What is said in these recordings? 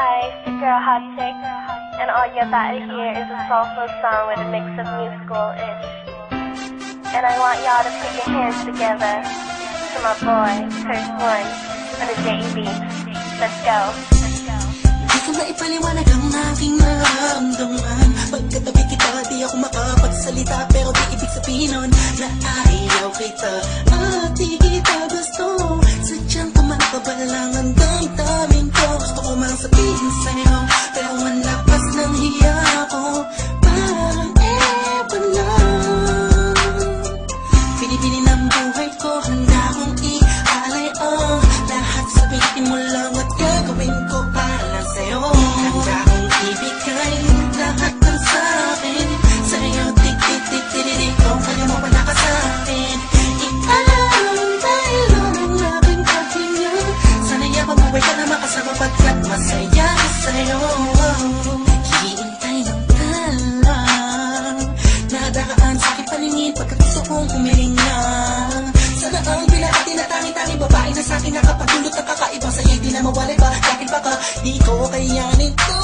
Hi, girl Hot Chick, and all you're about to hear is a soulful song with a mix of musical-ish. And I want y'all to put your hands together to my boy, Curse One, on the JB. Let's go. Di ko maipaliwanag ang aking nararamdaman Pagkatabi kita, di ako makapagsalita Pero di ibig sabihin nun na ayaw kita At di kita gusto Sadyang kumakabalang ang damdamin na sa akin nakapagdulot ng kakaiba Sa'yo'y di na mawalay ba Dahil baka di ko kayanin to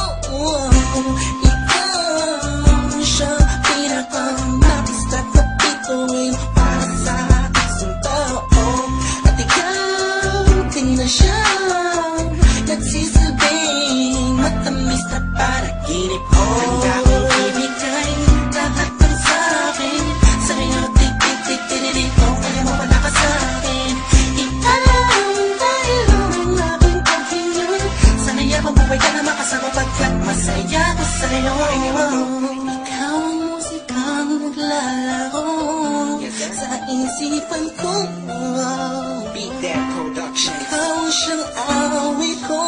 Ikaw siya pinakamapis at napituin Para sa isang tao At ikaw din na siya isipan ko Beat That Production. Ikaw siyang awit ko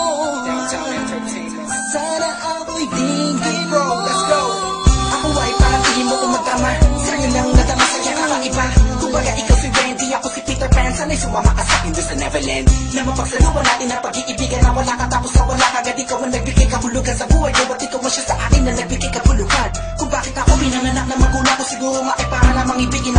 Downtown Entertainment. Sana ako'y digin Bro, mo. let's go. Ako ay parang tingin mo umatama Sa'yo lang nadama sa kaya kakaiba Kumbaga ikaw si Wendy, ako si Peter Pan. Sana'y sumama ka sa'kin doon sa Neverland. Na mapagsaluhan natin ang pag-iibigan. Na wala ka tapos na wala ka. Agad ikaw ang nagbigay kahulugan sa buhay ko. At ikaw ang siya sa akin na nagbigay kahulugan Kung bakit ako pinanganak na magulang ko Siguro nga ay para lamang ibigin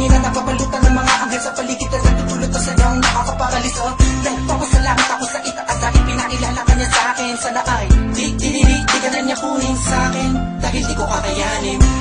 Pinibini na napapalutan ng mga anghel sa paligid Na nagtutulot na sadyang nakakaparaliso Nagpapasalamat ako sa itaas na ipinakilala ka niya sa akin. Sana ay di, di, di, di, di ka na niya kunin sa akin. Dahil di ko kakayanin